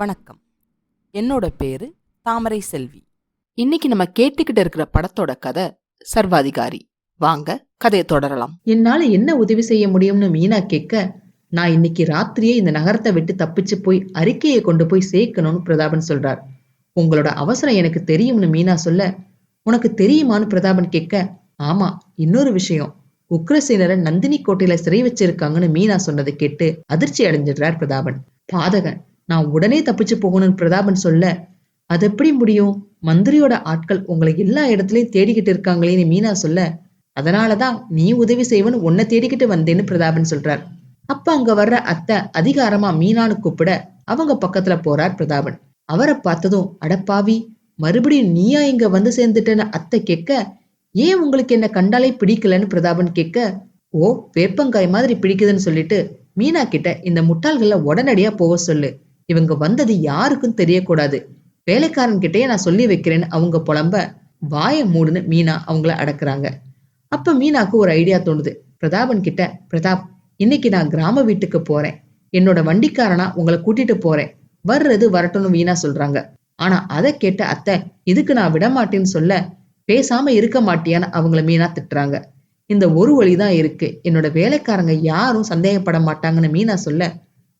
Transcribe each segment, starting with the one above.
வணக்கம். என்னோட பேரு தாமரை செல்வி. இன்னைக்கு நம்ம கேட்டுக்கிட்டு இருக்கிற படத்தோட கதை சர்வாதிகாரி. வாங்க கதையை தொடரலாம். என்னால என்ன உதவி செய்ய முடியும்னு மீனா கேட்க நான் இன்னைக்கு ராத்திரியே இந்த நகரத்தை விட்டு தப்பிச்சு போய் அறிக்கையை கொண்டு போய் சேர்க்கணும்னு பிரதாபன் சொல்றார். உங்களோட அவசரம் எனக்கு தெரியும்னு மீனா சொல்ல உனக்கு தெரியுமான்னு பிரதாபன் கேட்க ஆமா இன்னொரு விஷயம். உக்ரசேனரை நந்தினி கோட்டையில சிறை வச்சிருக்காங்கன்னு மீனா சொன்னதை கேட்டு அதிர்ச்சி அடைஞ்சிடுறார் பிரதாபன். பாதகன் நான் உடனே தப்பிச்சு போகணும்னு பிரதாபன் சொல்ல அது எப்படி முடியும்? மந்திரியோட ஆட்கள் உங்களை எல்லா இடத்துலயும் தேடிக்கிட்டு இருக்காங்களேன்னு மீனா சொல்ல அதனாலதான் நீ உதவி செய்வன்னு உன்னை தேடிக்கிட்டு வந்தேன்னு பிரதாபன் சொல்றார். அப்ப அங்க வர்ற அத்தை அதிகாரமா மீனான்னு கூப்பிட அவங்க பக்கத்துல போறார் பிரதாபன். அவரை பார்த்ததும் அடப்பாவி மறுபடியும் நீயா இங்க வந்து சேர்ந்துட்டேன்னு அத்தை கேட்க ஏன் உங்களுக்கு என்ன கண்டாலே பிடிக்கலன்னு பிரதாபன் கேட்க ஓ வேப்பங்காய் மாதிரி பிடிக்குதுன்னு சொல்லிட்டு மீனா கிட்ட இந்த முட்டாள்கள உடனடியா போக சொல்லு. இவங்க வந்தது யாருக்கும் தெரியக்கூடாது. வேலைக்காரன் கிட்டேயே நான் சொல்லி வைக்கிறேன்னு அவங்க புலம்ப வாய மூடுன்னு மீனா அவங்கள அடக்குறாங்க. அப்ப மீனாக்கு ஒரு ஐடியா தோணுது. பிரதாபன் கிட்ட பிரதாப் இன்னைக்கு நான் கிராம வீட்டுக்கு போறேன். என்னோட வண்டிக்காரனா உங்களை கூட்டிட்டு போறேன். வர்றது வரட்டும்னு மீனா சொல்றாங்க. ஆனா அதை கேட்ட அத்தை இதுக்கு நான் விட மாட்டேன்னு சொல்ல பேசாம இருக்க மாட்டியான்னு அவங்கள மீனா திட்டுறாங்க. இந்த ஒரு வழிதான் இருக்கு. என்னோட வேலைக்காரங்க யாரும் சந்தேகப்பட மாட்டாங்கன்னு மீனா சொல்ல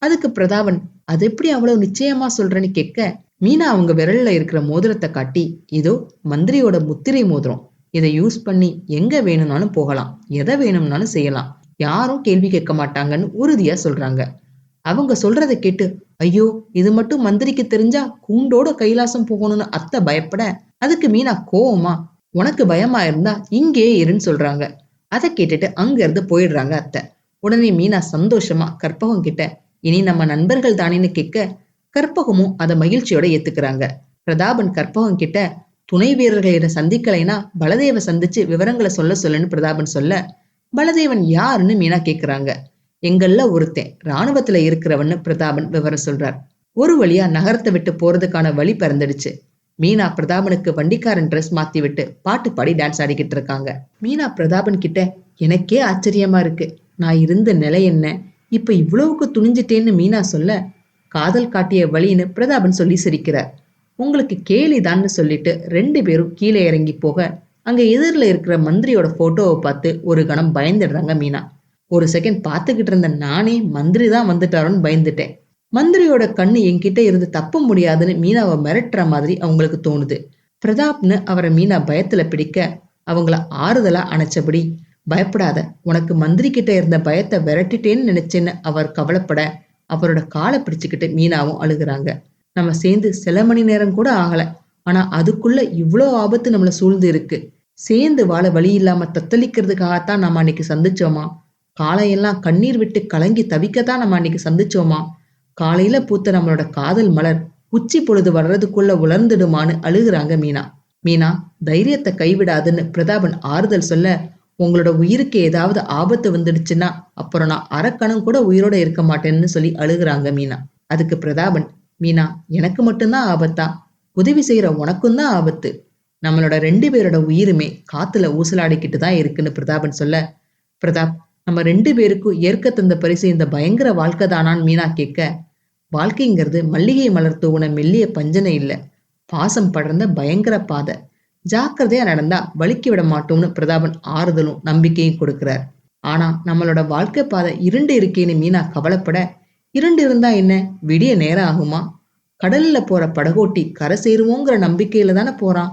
அதுக்கு பிரதாபன் அது எப்படி அவ்வளவு நிச்சயமா சொல்றேன்னு கேட்க மீனா அவங்க விரல்ல இருக்கிற மோதிரத்தை காட்டி இதோ மந்திரியோட முத்திரை மோதிரம். இதை யூஸ் பண்ணி எங்க வேணும்னாலும் போகலாம். எதை வேணும்னாலும் செய்யலாம். யாரும் கேள்வி கேட்க மாட்டாங்கன்னு உறுதியா சொல்றாங்க. அவங்க சொல்றதை கேட்டு ஐயோ இது மட்டும் மந்திரிக்கு தெரிஞ்சா கூண்டோட கைலாசம் போகணும்னு அத்தை பயப்பட அதுக்கு மீனா கோவமா உனக்கு பயமா இருந்தா இங்கே இருன்னு சொல்றாங்க. அதை கேட்டுட்டு அங்க இருந்து போயிடுறாங்க அத்தை. உடனே மீனா சந்தோஷமா கற்பகம் கிட்ட இனி நம்ம நண்பர்கள் தானேன்னு கேட்க கற்பகமும் அதை மகிழ்ச்சியோட ஏத்துக்கிறாங்க. பிரதாபன் கற்பகம் கிட்ட துணை வீரர்களை சந்திக்கலைனா பலதேவ சந்திச்சு விவரங்களை சொல்ல சொல்லுன்னு பிரதாபன் சொல்ல பலதேவன் யாருன்னு மீனா கேக்குறாங்க. எங்கள்ல ஒருத்தன் ராணுவத்துல இருக்கிறவன்னு பிரதாபன் விவரம் சொல்றார். ஒரு வழியா நகரத்தை விட்டு போறதுக்கான வழி பிறந்துடுச்சு. மீனா பிரதாபனுக்கு வண்டிக்காரன் ட்ரெஸ் மாத்தி விட்டு பாட்டு பாடி டான்ஸ் ஆடிக்கிட்டு இருக்காங்க. மீனா பிரதாபன் கிட்ட எனக்கே ஆச்சரியமா இருக்கு. நான் இருந்த நிலை என்ன? இப்ப இவ்வளவுக்கு துணிஞ்சிட்டேன்னு மீனா சொல்ல காதல் காட்டிய வழின்னு பிரதாபன் சொல்லி சிரிக்கிறார். உங்களுக்கு கேலிதான்னு சொல்லிட்டு ரெண்டு பேரும் கீழே இறங்கி போக அங்க எதிரில் இருக்கிற மந்திரியோட போட்டோவை பார்த்து ஒரு கணம் பயந்துடுறாங்க மீனா. ஒரு செகண்ட் பார்த்துக்கிட்டு இருந்த நானே மந்திரி தான் வந்துட்டாரோன்னு பயந்துட்டேன். மந்திரியோட கண்ணு என்கிட்ட இருந்து தப்ப முடியாதுன்னு மீனாவை மிரட்டுற மாதிரி அவங்களுக்கு தோணுது. பிரதாப்னு அவரை மீனா பயத்துல பிடிக்க அவங்கள ஆறுதலா அணைச்சபடி பயப்படாத. உனக்கு மந்திரி கிட்ட இருந்த பயத்தை விரட்டிட்டேன்னு நினைச்சேன்னு அவர் கவலைப்பட. அவரோட காலை பிடிச்சுக்கிட்டு மீனாவும் அழுகுறாங்க. நம்ம சேர்ந்து சில மணி நேரம் கூட ஆகல. ஆனா அதுக்குள்ள இவ்வளோ ஆபத்து நம்மள சூழ்ந்து இருக்கு. சேர்ந்து வாழ வழி இல்லாம தத்தளிக்கிறதுக்காகத்தான் நம்ம அன்னைக்கு சந்திச்சோமா? காலையெல்லாம் கண்ணீர் விட்டு கலங்கி தவிக்கத்தான் நம்ம அன்னைக்கு சந்திச்சோமா? காலையில பூத்த நம்மளோட காதல் மலர் உச்சி பொழுது வர்றதுக்குள்ள உலர்ந்துடுமான்னு அழுகுறாங்க மீனா. மீனா தைரியத்தை கைவிடாதுன்னு பிரதாபன் ஆறுதல் சொல்ல உங்களோட உயிருக்கு ஏதாவது ஆபத்து வந்துடுச்சுன்னா அப்புறம் நான் அரக்கணம் கூட உயிரோட இருக்க மாட்டேன்னு சொல்லி அழுகுறாங்க மீனா. அதுக்கு பிரதாபன் மீனா எனக்கு மட்டும்தான் ஆபத்தா? உதவி செய்யற உனக்கும் தான் ஆபத்து. நம்மளோட ரெண்டு பேரோட உயிருமே காத்துல ஊசலாடிக்கிட்டு தான் இருக்குன்னு பிரதாபன் சொல்ல பிரதாப் நம்ம ரெண்டு பேருக்கும் ஏற்க தந்த பரிசு இந்த பயங்கர வாழ்க்கை தானான்னு மீனா கேட்க வாழ்க்கைங்கிறது மல்லிகை மலர் தூவுன மெல்லிய பஞ்சனை இல்லை பாசம் படர்ந்த பயங்கர பாதை. ஜாக்கிரதையா நடந்தா வலிக்க விட மாட்டோம்னு பிரதாபன் ஆறுதலும் நம்பிக்கையும் கொடுக்கிறார். ஆனா நம்மளோட வாழ்க்கை பாதை இருண்டு இருக்கேன்னு மீனா கவலைப்பட இருண்டு இருந்தா என்ன? விடிய நேரம் ஆகுமா? கடல்ல போற படகோட்டி கரை சேருவோங்கிற நம்பிக்கையில தானே போறான்.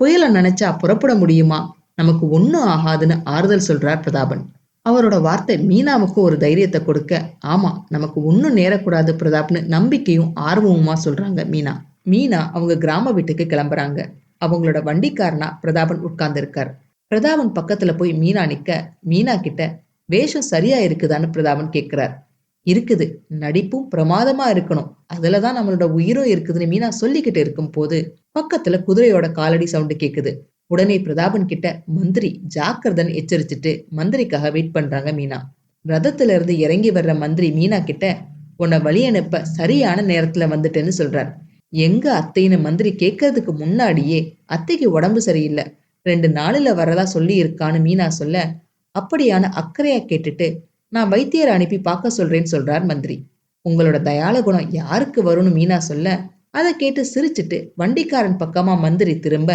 புயலை நினைச்சா புறப்பட முடியுமா? நமக்கு ஒன்றும் ஆகாதுன்னு ஆறுதல் சொல்றார் பிரதாபன். அவரோட வார்த்தை மீனாவுக்கு ஒரு தைரியத்தை கொடுக்க ஆமா நமக்கு ஒன்றும் நேரக்கூடாது பிரதாப்னு நம்பிக்கையும் ஆர்வமுமா சொல்றாங்க மீனா. மீனா அவங்க கிராம வீட்டுக்கு கிளம்புறாங்க. அவங்களோட வண்டிக்காரனா பிரதாபன் உட்கார்ந்து இருக்கார் பிரதாபன் பக்கத்துல போய் மீனா நிக்க மீனா கிட்ட வேஷம் சரியா இருக்குதான்னு பிரதாபன் கேட்கிறார் இருக்குது நடிப்பும் பிரமாதமா இருக்கணும். அதுலதான் நம்மளோட உயிரும் இருக்குதுன்னு மீனா சொல்லிக்கிட்டு இருக்கும் போது பக்கத்துல குதிரையோட காலடி சவுண்டு கேக்குது. உடனே பிரதாபன் கிட்ட மந்திரி ஜாக்கிரதன் எச்சரிச்சுட்டு மந்திரிக்காக வெயிட் பண்றாங்க மீனா. ரதத்துல இருந்து இறங்கி வர்ற மந்திரி மீனா கிட்ட உன்னை வழி அனுப்ப சரியான நேரத்துல வந்துட்டேன்னு சொல்றார். எங்க அத்தைன்னு மந்திரி கேட்கறதுக்கு முன்னாடியே அத்தைக்கு உடம்பு சரியில்லை. ரெண்டு நாளில் வரதா சொல்லி இருக்கான்னு மீனா சொல்ல அப்படியான அக்கறையா கேட்டுட்டு நான் வைத்தியரை அனுப்பி பார்க்க சொல்றேன்னு சொல்றார் மந்திரி. உங்களோட தயால குணம் யாருக்கு வரும்னு மீனா சொல்ல அதை கேட்டு சிரிச்சிட்டு வண்டிக்காரன் பக்கமா மந்திரி திரும்ப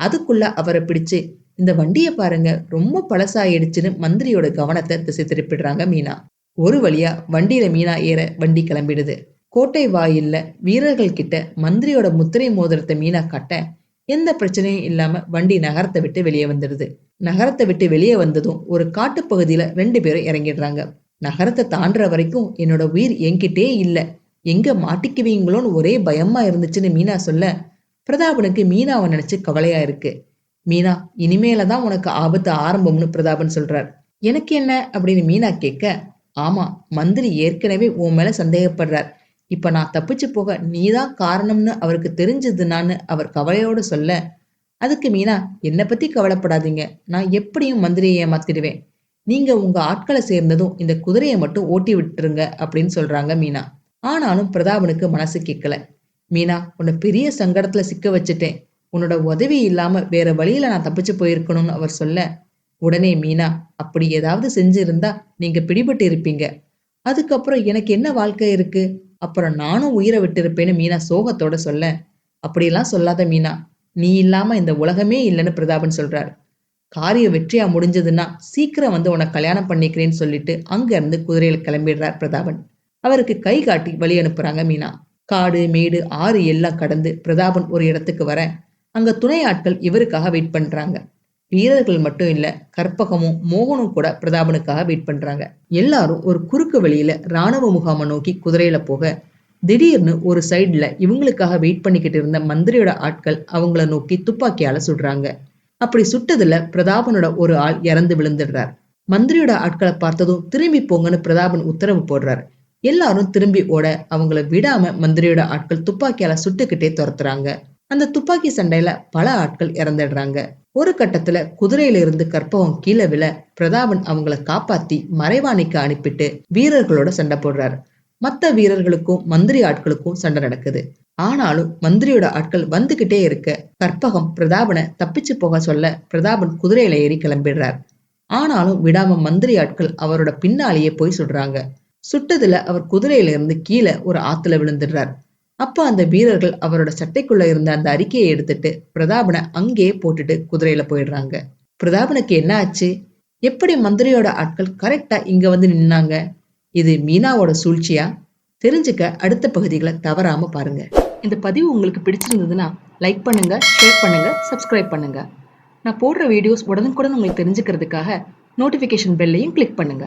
அதுக்குள்ள அவரை பிடிச்சு இந்த வண்டியை பாருங்க ரொம்ப பழசாயிடுச்சுன்னு மந்திரியோட கவனத்தை திசை திருப்பிடுறாங்க மீனா. ஒரு வழியா வண்டியில மீனா ஏற வண்டி கிளம்பிடுது. கோட்டை வாயில்ல வீரர்கள் கிட்ட மந்திரியோட முத்திரை மோதிரத்தை மீனா காட்ட எந்த பிரச்சனையும் இல்லாம வண்டி நகரத்தை விட்டு வெளியே வந்துடுது. நகரத்தை விட்டு வெளியே வந்ததும் ஒரு காட்டுப்பகுதியில ரெண்டு பேரும் இறங்கிடுறாங்க. நகரத்தை தாண்டுற வரைக்கும் என்னோட உயிர் என்கிட்டே இல்ல. எங்க மாட்டிக்குவீங்களோன்னு ஒரே பயமா இருந்துச்சுன்னு மீனா சொல்ல பிரதாபனுக்கு மீனாவை நினைச்சு கவலையா இருக்கு. மீனா இனிமேல தான் உனக்கு ஆபத்து ஆரம்பம்னு பிரதாபன் சொல்றார். எனக்கு என்ன? அப்படின்னு மீனா கேட்க ஆமா மந்திரி ஏற்கனவே உன் மேல சந்தேகப்படுறார். இப்ப நான் தப்பிச்சு போக நீதான் காரணம்னு அவருக்கு தெரிஞ்சதுனான்னு அவர் கவலையோடு சொல்ல அதுக்கு மீனா என்னை பத்தி கவலைப்படாதீங்க. நான் எப்படியும் மந்திரியை ஏமாத்திடுவேன். நீங்க உங்க ஆட்களை சேர்ந்ததும் இந்த குதிரையை மட்டும் ஓட்டி விட்டுருங்க அப்படின்னு சொல்றாங்க மீனா. ஆனாலும் பிரதாபனுக்கு மனசு கேட்கல. மீனா உன்னை பெரிய சங்கடத்துல சிக்க வச்சுட்டேன். உன்னோட உதவி இல்லாம வேற வழியில நான் தப்பிச்சு போயிருக்கணும்னு அவர் சொல்ல உடனே மீனா அப்படி ஏதாவது செஞ்சிருந்தா நீங்க பிடிபட்டு இருப்பீங்க அதுக்கப்புறம் எனக்கு என்ன வாழ்க்கை இருக்கு? அப்புறம் நானும் உயிரை விட்டிருப்பேன்னு மீனா சோகத்தோட சொல்ல அப்படியெல்லாம் சொல்லாத மீனா நீ இல்லாம இந்த உலகமே இல்லைன்னு பிரதாபன் சொல்றார். காரியம் வெற்றியா முடிஞ்சதுன்னா சீக்கிரம் வந்து உனக்கு கல்யாணம் பண்ணிக்கிறேன்னு சொல்லிட்டு அங்க இருந்து குதிரையில கிளம்பிடுறார் பிரதாபன். அவருக்கு கை காட்டி வழி அனுப்புறாங்க மீனா. காடு மேடு ஆறு எல்லாம் கடந்து பிரதாபன் ஒரு இடத்துக்கு வர அங்க துணை ஆட்கள் இவருக்காக வெயிட் பண்றாங்க. வீரர்கள் மட்டும் இல்ல கற்பகமும் மோகனும் கூட பிரதாபனுக்காக வெயிட் பண்றாங்க. எல்லாரும் ஒரு குறுக்கு வழியில ராணுவ முகாமை நோக்கி குதிரையில போக திடீர்னு ஒரு சைடுல இவங்களுக்காக வெயிட் பண்ணிக்கிட்டு இருந்த மந்திரியோட ஆட்கள் அவங்கள நோக்கி துப்பாக்கியால சுடுறாங்க. அப்படி சுட்டதுல பிரதாபனோட ஒரு ஆள் இறந்து விழுந்துடுறார். மந்திரியோட ஆட்களை பார்த்ததும் திரும்பி போங்கன்னு பிரதாபன் உத்தரவு போடுறார். எல்லாரும் திரும்பி ஓட அவங்கள விடாம மந்திரியோட ஆட்கள் துப்பாக்கியால சுட்டுக்கிட்டே துரத்துறாங்க. அந்த துப்பாக்கி சண்டையில பல ஆட்கள் இறந்துடுறாங்க. ஒரு கட்டத்துல குதிரையில இருந்து கற்பகம் கீழே விழ பிரதாபன் அவங்கள காப்பாத்தி மறைவாணிக்கு அனுப்பிட்டு வீரர்களோட சண்டை போடுறாரு. மத்த வீரர்களுக்கும் மந்திரி ஆட்களுக்கும் சண்டை நடக்குது. ஆனாலும் மந்திரியோட ஆட்கள் வந்துகிட்டே இருக்க கற்பகம் பிரதாபனை தப்பிச்சு போக சொல்ல பிரதாபன் குதிரையில ஏறி கிளம்பிடுறார். ஆனாலும் விடாம மந்திரி ஆட்கள் அவரோட பின்னாலேயே போய் சுடுறாங்க. சுட்டதுல அவர் குதிரையில இருந்து கீழே ஒரு ஆத்துல விழுந்துடுறார். அப்போ அந்த வீரர்கள் அவரோட சட்டைக்குள்ள இருந்த அந்த அறிக்கையை எடுத்துட்டு பிரதாபனை அங்கேயே போட்டுட்டு குதிரையில போயிடுறாங்க. பிரதாபனுக்கு என்ன ஆச்சு? எப்படி மந்திரியோட ஆட்கள் கரெக்டா இங்க வந்து நின்னாங்க? இது மீனாவோட சூழ்ச்சியா? தெரிஞ்சுக்க அடுத்த பகுதிகளை தவறாம பாருங்க. இந்த பதிவு உங்களுக்கு பிடிச்சிருந்ததுன்னா லைக் பண்ணுங்க ஷேர் பண்ணுங்க சப்ஸ்கிரைப் பண்ணுங்க. நான் போடுற வீடியோஸ் உடனுக்குடன் உங்களுக்கு தெரிஞ்சுக்கிறதுக்காக நோட்டிபிகேஷன் பெல்லையும் கிளிக் பண்ணுங்க.